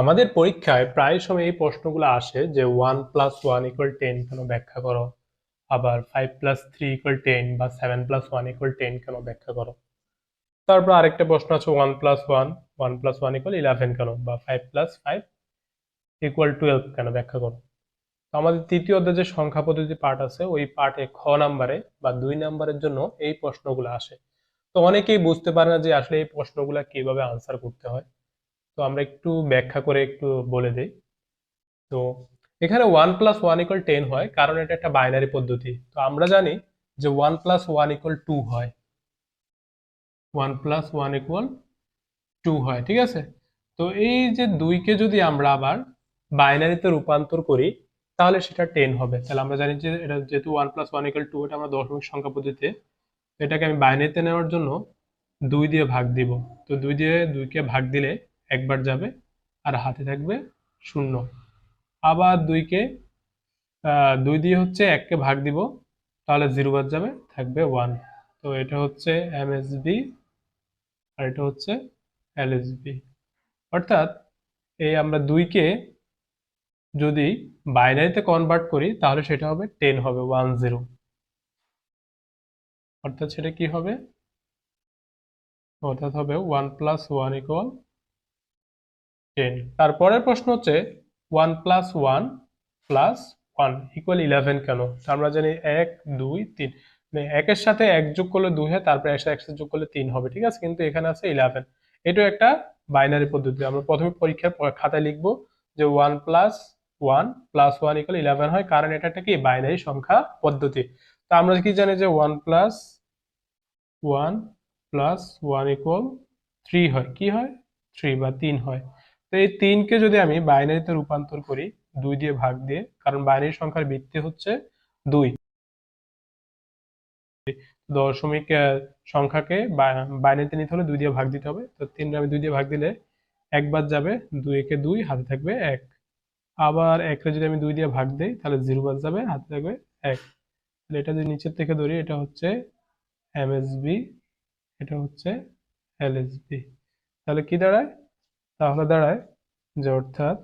আমাদের পরীক্ষায় প্রায় সময় এই প্রশ্নগুলো আসে যে one plus one equal ten কেন ব্যাখ্যা করো? আবার five plus three equal ten বা seven plus one equal ten কেন ব্যাখ্যা করো? তারপর আরেকটা প্রশ্ন আছে one plus one one plus one equal eleven কেন বা five plus five equal twelve কেন ব্যাখ্যা করো? তো আমাদের তৃতীয় অধ্যায়ে যে সংখ্যা পদ্ধতি পার্ট আছে, ওই পার্টে খ নাম্বারে বা দুই নাম্বারের জন্য এই প্রশ্নগুলো আসে। তো অনেকেই বুঝতে পারে না যে আসলে এই প্রশ্নগুলো কীভাবে আনসার করতে হয়। তো আমরা একটু ব্যাখ্যা করে একটু বলে দেই। তো এখানে one plus one equal ten হয়, কারণ এটা একটা বাইনারি পদ্ধতি। তো আমরা জানি যে one plus one equal two হয়। One plus one equal two হয়, ঠিক আছে? তো এই যে দুইকে যদি আমরা আবার বাইনারিতে রূপান্তর করি, তাহলে সেটা টেন হবে। তাহলে আমরা জানি যে এটা যেহেতু one plus one equal two এটা আমরা দশমিক সংখ্যা পদ্ধতিতে এটাকে আমি বাইনারিতে নেওয়ার জন্য দুই দিয়ে ভাগ দিব। তো দুই দিয়ে দুইকে ভাগ দিলে একবার যাবে আর হাতে থাকবে শূন্য। আবার দুইকে দুই দিয়ে হচ্ছে এককে ভাগ দিব, তাহলে জিরো বাদ যাবে, থাকবে ওয়ান তো এটা হচ্ছে এমএসবি আর এটা হচ্ছে এলএসবি অর্থাৎ এই আমরা দুইকে যদি বাইনারিতে কনভার্ট করি, তাহলে সেটা হবে টেন হবে ওয়ান জিরো অর্থাৎ সেটা কি হবে? অর্থাৎ হবে one plus one equal ten. তারপরের প্রশ্ন হচ্ছে one plus one plus one equal eleven কেন? আমরা জানি এক, দুই, তিন। মানে একের সাথে এক যোগ করলে দুই হয়, তারপরে একসাথে একসাথে যোগ করলে তিন হবে, ঠিক আছে? কিন্তু এখানে আছে ইলেভেন এটাও একটা বাইনারি পদ্ধতি। আমরা প্রথমে পরীক্ষার খাতায় লিখব যে one plus one plus one equal eleven হয়, কারণ এটা একটা কি? বাইনারি সংখ্যা পদ্ধতি। তো আমরা কি জানি যে one plus one plus one equal three হয়? কি হয়? থ্রি বা তিন হয়। তো এই তিনকে যদি আমি বাইনারিতে রূপান্তর করি, দুই দিয়ে ভাগ দিয়ে, কারণ বাইনারি সংখ্যার ভিত্তি হচ্ছে দুই। দশমিক সংখ্যাকে বাইনারিতে নিতে হলে দুই দিয়ে ভাগ দিতে হবে। তো তিন আমি দুই দিয়ে ভাগ দিলে একবার যাবে দুই একে দুই, হাতে থাকবে এক। আবার একে যদি আমি দুই দিয়ে ভাগ দিই, তাহলে জিরো বাদ যাবে, হাতে থাকবে এক। তাহলে এটা যদি নিচের থেকে ধরি, এটা হচ্ছে এমএসবি এটা হচ্ছে এলএসবি তাহলে কি দাঁড়ায়? তাহলে দাঁড়ায় যে অর্থাৎ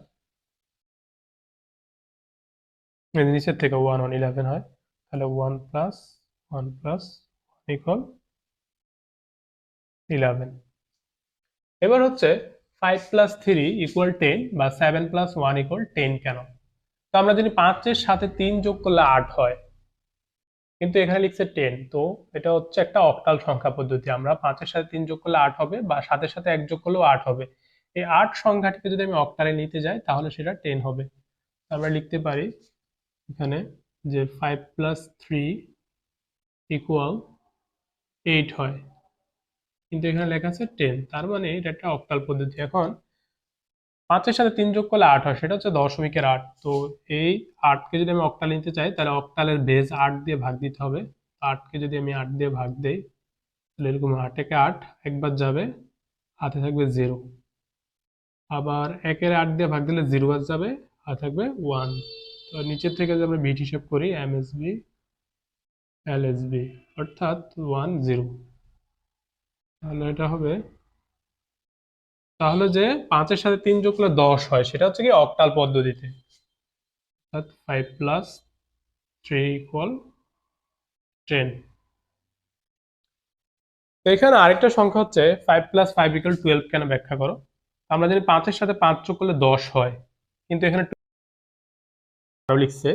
নিচের থেকে ওয়ান ওয়ান ইলেভেন হয়, তাহলে one plus one plus one equal eleven এবার হচ্ছে five plus three equal ten বা seven plus one equal ten কেন? তো আমরা জানি পাঁচের সাথে তিন যোগ করলে আট হয়, কিন্তু এখানে লিখছে টেন তো এটা হচ্ছে একটা অক্টাল সংখ্যা পদ্ধতি। আমরা পাঁচের সাথে তিন যোগ করলে আট হবে বা সাতের সাথে এক যোগ করলেও আট হবে। এই আট সংখ্যাটিকে যদি আমি অক্টালে নিতে যাই, তাহলে সেটা টেন হবে। আমরা লিখতে পারি এখানে যে five plus three equal eight হয়। কিন্তু এখানে লেখা আছে টেন তার মানে এটা একটা অক্টাল পদ্ধতি। এখন পাঁচের সাথে তিন যোগ করলে আট হয়, সেটা হচ্ছে দশমিকের আট। তো এই আটকে যদি আমি অক্টাল নিতে চাই, তাহলে অক্টালের বেজ আট দিয়ে ভাগ দিতে হবে। আটকে যদি আমি আট দিয়ে ভাগ দেই, তাহলে এরকম আট একে আট একবার যাবে হাতে থাকবে জিরো আবার একের আট দিয়ে ভাগ দিলে জিরো বার যাবে, আর থাকবে ওয়ান তো নিচের থেকে যদি আমরা বিট হিসেব করি এমএসবি এলএসবি অর্থাৎ ওয়ান জিরো তাহলে এটা হবে, তাহলে যে পাঁচের সাথে তিন যোগ করলে দশ হয়, সেটা হচ্ছে কি অক্টাল পদ্ধতিতে। অর্থাৎ five plus three equal ten এখানে আরেকটা সংখ্যা হচ্ছে five plus five equal twelve কেন ব্যাখ্যা করো? আমরা জানি পাঁচের সাথে পাঁচ যোগ করলে দশ হয়, কিন্তু এখানে লিখছে,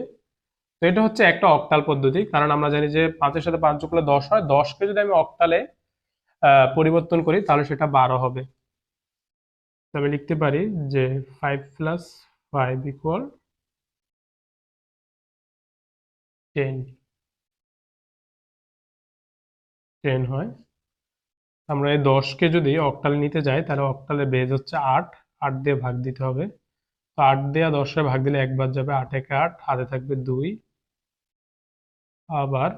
তো এটা হচ্ছে একটা অক্টাল পদ্ধতি, কারণ আমরা জানি যে পাঁচের সাথে পাঁচ যোগ করলে দশ হয়, দশকে যদি আমি অক্টালে পরিবর্তন করি, তাহলে সেটা বারো হবে। আমি লিখতে পারি যে five plus five equal ten ten হয়। আমরা এই দশকে যদি অক্টালে নিতে যাই, তাহলে অক্টালের বেজ হচ্ছে আট। আট দিয়ে ভাগ দিতে হবে। তো আট দেওয়া দশে ভাগ দিলে একবার যাবে আট একে আট, হাতে থাকবে দুই। আবার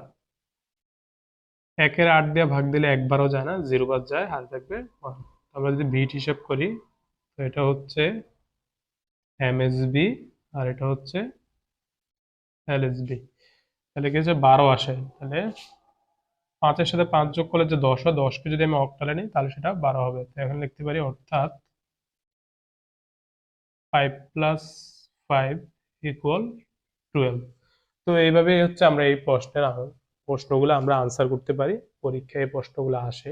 একের আট দিয়ে ভাগ দিলে একবারও যায় না, জিরো বার যায়, হাতে থাকবে ওয়ান। আমরা যদি বিট হিসেব করি, তো এটা হচ্ছে এমএসবি আর এটা হচ্ছে এলএসবি তাহলে কি হচ্ছে? বারো আসে। তাহলে পাঁচের সাথে পাঁচ যোগ করলে যে দশ হয়, দশকে যদি আমি অক্টালে নিই, তাহলে সেটা বারো হবে। তো এখানে লিখতে পারি, অর্থাৎ five plus five equal twelve তো এইভাবেই হচ্ছে আমরা এই প্রশ্নের প্রশ্নগুলো আমরা আনসার করতে পারি, পরীক্ষায় এই প্রশ্নগুলো আসে।